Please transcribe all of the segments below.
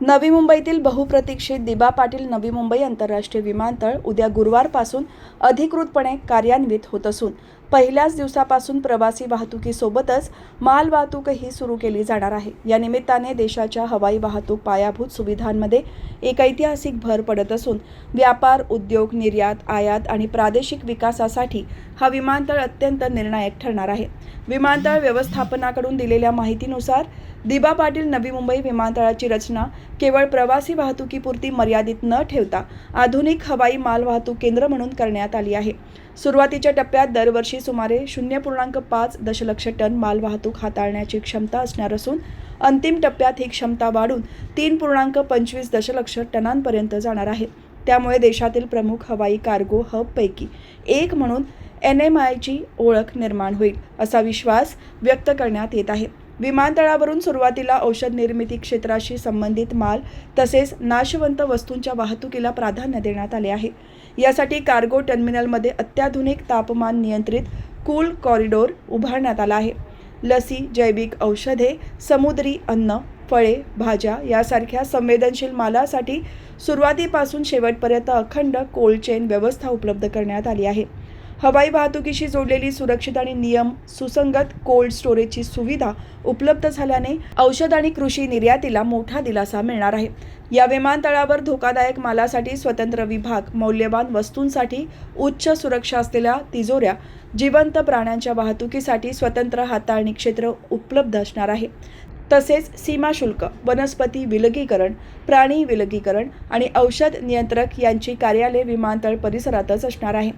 नवी मुंबईतील बहुप्रतीक्षित दिबा पाटील नवी मुंबई आंतरराष्ट्रीय विमानतळ उद्या गुरुवारपासून अधिकृतपणे कार्यान्वित होत असून पहिल्याच दिवसापासून प्रवासी वाहतुकीसोबतच माल वाहतूकही सुरू केली जाणार आहे. या निमित्ताने देशाच्या हवाई वाहतूक पायाभूत सुविधांमध्ये एक ऐतिहासिक भर पडत असून व्यापार उद्योग निर्यात आयात आणि प्रादेशिक विकासासाठी हा विमानतळ अत्यंत निर्णायक ठरणार आहे. विमानतळ व्यवस्थापनाकडून दिलेल्या माहितीनुसार दिबा पाटील नवी मुंबई विमानतळाची रचना केवळ प्रवासी वाहतुकीपुरती मर्यादित न ठेवता आधुनिक हवाई माल वाहतूक केंद्र म्हणून करण्यात आली आहे. सुरुवातीच्या टप्प्यात दरवर्षी सुमारे शून्य पूर्णांक पाच दशलक्ष टन माल वाहतूक हाताळण्याची क्षमता असणार असून अंतिम टप्प्यात ही क्षमता वाढून तीन पूर्णांक पंचवीस दशलक्ष टनांपर्यंत जाणार आहे. त्यामुळे देशातील प्रमुख हवाई कार्गो हबपैकी एक म्हणून एन एम आयची ओळख निर्माण होईल असा विश्वास व्यक्त करण्यात येत आहे. विमानतळावरून सुरुवातीला औषध निर्मिती क्षेत्राशी संबंधित माल तसेच नाशवंत वस्तूंच्या वाहतुकीला प्राधान्य देण्यात आले आहे. यासाठी कार्गो टर्मिनलमध्ये अत्याधुनिक तापमान नियंत्रित कूल कॉरिडोर उभारण्यात आला आहे. लसी जैविक औषधे समुद्री अन्न फळे भाज्या यासारख्या संवेदनशील मालासाठी सुरुवातीपासून शेवटपर्यंत अखंड कोल्ड चेन व्यवस्था उपलब्ध करण्यात आली आहे. हवाई वाहतुकीशी जोडलेली सुरक्षित आणि नियम सुसंगत कोल्ड स्टोरेजची सुविधा उपलब्ध झाल्याने औषध आणि कृषी निर्यातीला मोठा दिलासा मिळणार आहे. या विमानतळावर धोकादायक मालासाठी स्वतंत्र विभाग मौल्यवान वस्तूंसाठी उच्च सुरक्षा असलेल्या तिजोऱ्या जिवंत प्राण्यांच्या वाहतुकीसाठी स्वतंत्र हाताळणी क्षेत्र उपलब्ध असणार आहे. तसेच सीमाशुल्क वनस्पती विलगीकरण प्राणी विलगीकरण आणि औषध नियंत्रक यांची कार्यालय विमानतळ परिसरातच असणार आहे.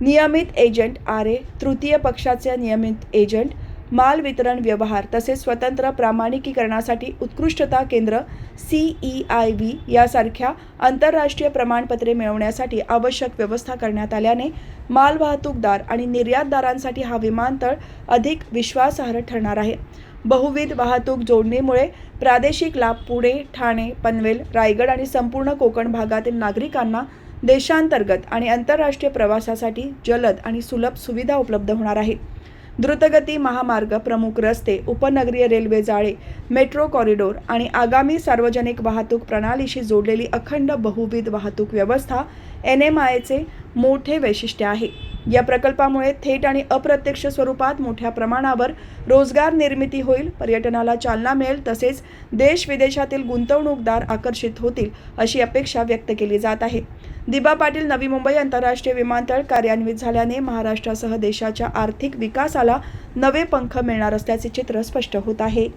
नियमित एजंट आर ए तृतीय पक्षाचे नियमित एजंट माल वितरण व्यवहार तसेच स्वतंत्र प्रामाणिकीकरणासाठी उत्कृष्टता केंद्र सी ई आय व्ही यासारख्या आंतरराष्ट्रीय प्रमाणपत्रे मिळवण्यासाठी आवश्यक व्यवस्था करण्यात आल्याने माल वाहतूकदार आणि निर्यातदारांसाठी हा विमानतळ अधिक विश्वासार्ह ठरणार आहे. बहुविध वाहतूक जोडणीमुळे प्रादेशिक लाभ पुणे ठाणे पनवेल रायगड आणि संपूर्ण कोकण भागातील नागरिकांना देशांतर्गत आणि आंतरराष्ट्रीय प्रवासासाठी जलद आणि सुलभ सुविधा उपलब्ध होणार आहेत द्रुतगती महामार्ग प्रमुख रस्ते उपनगरीय रेल्वे जाळे मेट्रो कॉरिडोर आणि आगामी सार्वजनिक वाहतूक प्रणालीशी जोडलेली अखंड बहुविध वाहतूक व्यवस्था एन एम आयचे मोठे वैशिष्ट्य आहे. या प्रकल्पामुळे थेट आणि अप्रत्यक्ष स्वरूपात मोठ्या प्रमाणावर रोजगार निर्मिती होईल पर्यटनाला चालना मिळेल तसेच देश विदेशातील गुंतवणूकदार आकर्षित होतील अशी अपेक्षा व्यक्त केली जात आहे. दिबा पाटील नवी मुंबई आंतरराष्ट्रीय विमानतळ कार्यान्वित झाल्याने महाराष्ट्रासह देशाच्या आर्थिक विकासाला नवे पंख मिळणार असल्याचे चित्र स्पष्ट होत आहे.